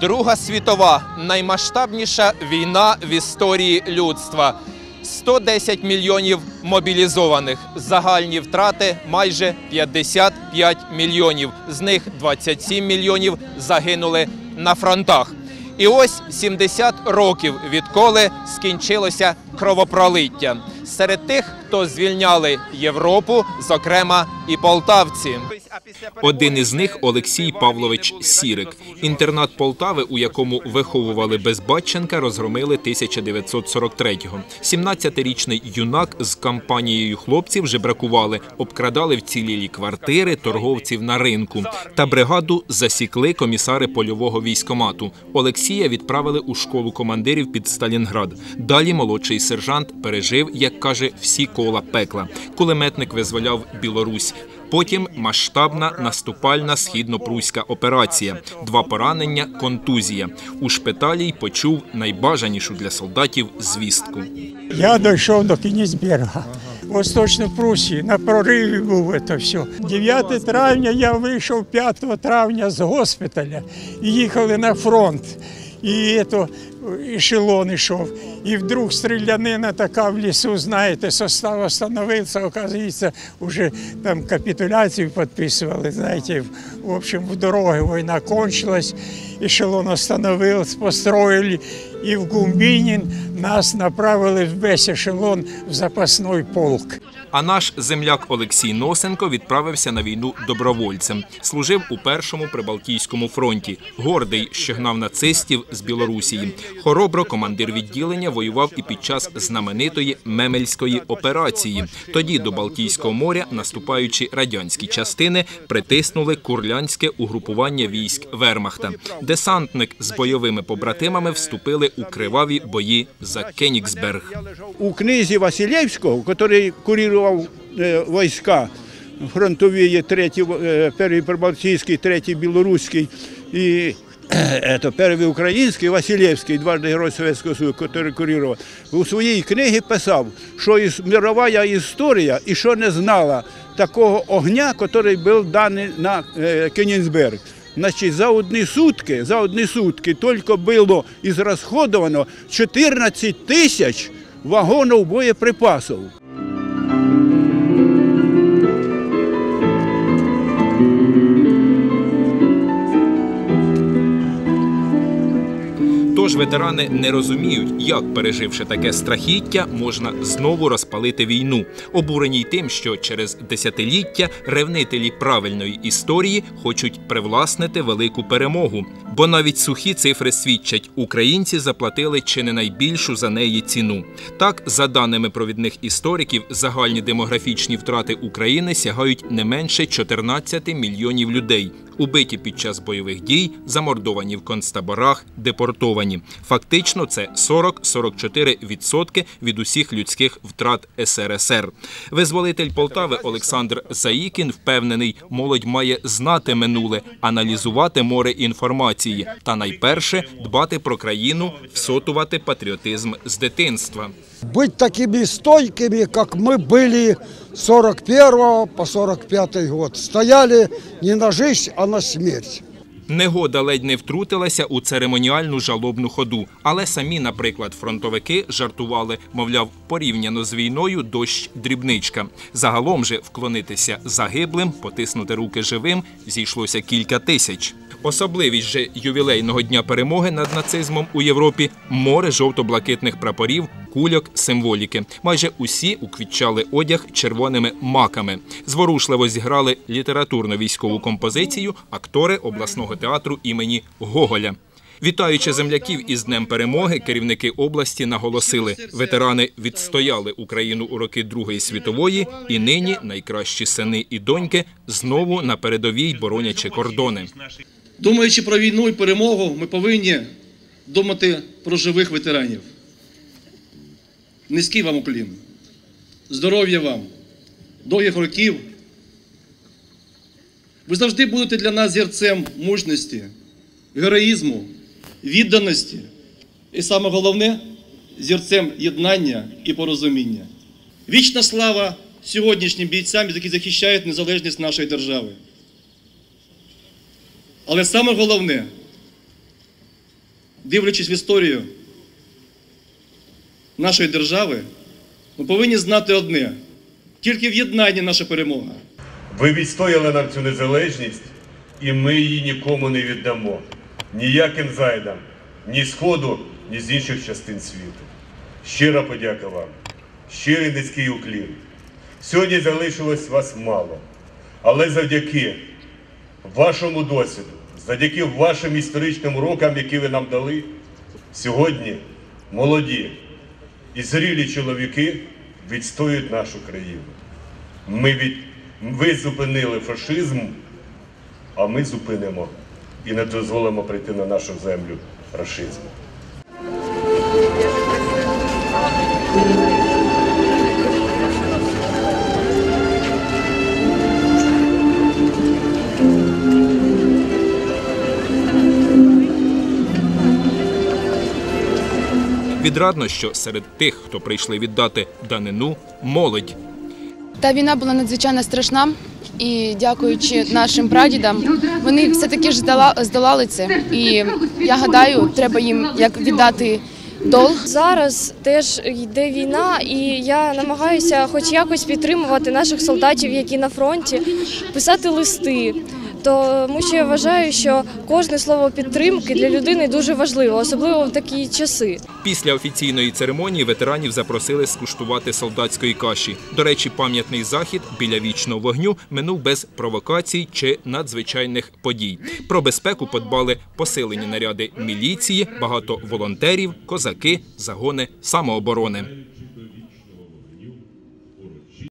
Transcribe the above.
Друга світова наймасштабніша війна в історії людства. 110 мільйонів мобілізованих. Загальні втрати майже 55 мільйонів. З них 27 мільйонів загинули на фронтах. І ось 70 років відколи скінчилося кровопролиття. Серед тих, хто звільняли Європу, зокрема і полтавці. Один із них Олексій Павлович Сірик. Інтернат Полтави, у якому виховували Безбатченка, розгромили 1943-го. 17-річний юнак з компанією хлопців жебракували, обкрадали вцілілі квартири торговців на ринку. Та бригаду засікли комісари польового військомату. Олексія відправили у школу командирів під Сталінград. Далі молодший сержант пережив, як каже, всі кола пекла. Кулеметник визволяв Білорусь. Потім масштабна наступальна східно-пруська операція. Два поранення, контузія. У шпиталі й почув найбажанішу для солдатів звістку. Я дійшов до Кінісберга. В Восточній Прусії на прориві був це все. 9 травня я вийшов 5 травня з госпіталя і їхали на фронт. І то ешелон йшов. І вдруг стрілянина така в лісу, знаєте, состав остановився, оказується, вже там капітуляцію підписували, знаєте, в общем, в дороги війна кончилась, ешелон остановився, построїли, і в Гумбінін нас направили весь ешелон в запасний полк. А наш земляк Олексій Носенко відправився на війну добровольцем. Служив у першому прибалтійському фронті. Гордий, що гнав нацистів з Білорусії. Хоробро командир відділення воював і під час знаменитої Мемельської операції. Тоді до Балтійського моря, наступаючи радянські частини, притиснули курлянське угрупування військ Вермахта. Десантник з бойовими побратимами вступили у криваві бої за Кенігсберг. у князі Василевського, який курував е, війська фронтові, третій, е, перший прибалтійський, третій білоруський і е, это, перший український, Василевський, дважды Герой Совєтського Союзу, який курував, у своїй книгі писав, що іс- мирова історія і що не знала такого огня, який був даний на е, Кенігсберг. Значить, за одні сутки, за одні сутки тільки було ізрасходовано 14 тисяч вагонів боєприпасів. Тож ветерани не розуміють, як переживши таке страхіття, можна знову розпалити війну, обурені й тим, що через десятиліття ревнителі правильної історії хочуть привласнити велику перемогу. Бо навіть сухі цифри свідчать, українці заплатили чи не найбільшу за неї ціну. Так, за даними провідних істориків, загальні демографічні втрати України сягають не менше 14 мільйонів людей. Убиті під час бойових дій, замордовані в концтаборах, депортовані. Фактично, це 40-44% від усіх людських втрат СРСР. Визволитель Полтави Олександр Заїкін впевнений, молодь має знати минуле, аналізувати море інформації та найперше дбати про країну, всотувати патріотизм з дитинства. быть такими стойкими, как мы были с 41 по 45 год. Стояли не на жизнь, а на смерть. Негода ледь не втрутилася у церемоніальну жалобну ходу, але самі, наприклад, фронтовики жартували, мовляв, порівняно з війною дощ дрібничка. Загалом же вклонитися загиблим, потиснути руки живим зійшлося кілька тисяч. Особливість же ювілейного дня перемоги над нацизмом у Європі море жовто-блакитних прапорів, кульок, символіки. Майже усі уквітчали одяг червоними маками. Зворушливо зіграли літературно-військову композицію актори обласного театру імені Гоголя. Вітаючи земляків із Днем Перемоги, керівники області наголосили, ветерани відстояли Україну у роки Другої світової, і нині найкращі сини і доньки знову на передовій боронячи кордони. Думаючи про війну і перемогу, ми повинні думати про живих ветеранів. Низький вам уклін. Здоров'я вам, довгих років. Ви завжди будете для нас зірцем мужності, героїзму, відданості і саме головне зірцем єднання і порозуміння. Вічна слава сьогоднішнім бійцям, які захищають незалежність нашої держави. Але саме головне дивлячись в історію нашої держави, ми повинні знати одне: тільки в єднанні наша перемога. Ви відстояли нам цю незалежність, і ми її нікому не віддамо. Ніяким зайдам, ні Сходу, ні з інших частин світу. Щира подяка вам, щирий низький уклін. Сьогодні залишилось вас мало, але завдяки вашому досвіду, завдяки вашим історичним урокам, які ви нам дали, сьогодні молоді і зрілі чоловіки відстоюють нашу країну. Ми від... Ви зупинили фашизм, а ми зупинимо і не дозволимо прийти на нашу землю рашизму. Відрадно, що серед тих, хто прийшли віддати данину, молодь. Та війна була надзвичайно страшна, і дякуючи нашим прадідам, вони все-таки ж здала- здолали це. І я гадаю, треба їм як віддати долг. Зараз теж йде війна, і я намагаюся хоч якось підтримувати наших солдатів, які на фронті, писати листи. Тому що я вважаю, що кожне слово підтримки для людини дуже важливо, особливо в такі часи. Після офіційної церемонії ветеранів запросили скуштувати солдатської каші. До речі, пам'ятний захід біля вічного вогню минув без провокацій чи надзвичайних подій. Про безпеку подбали посилені наряди міліції, багато волонтерів, козаки, загони самооборони.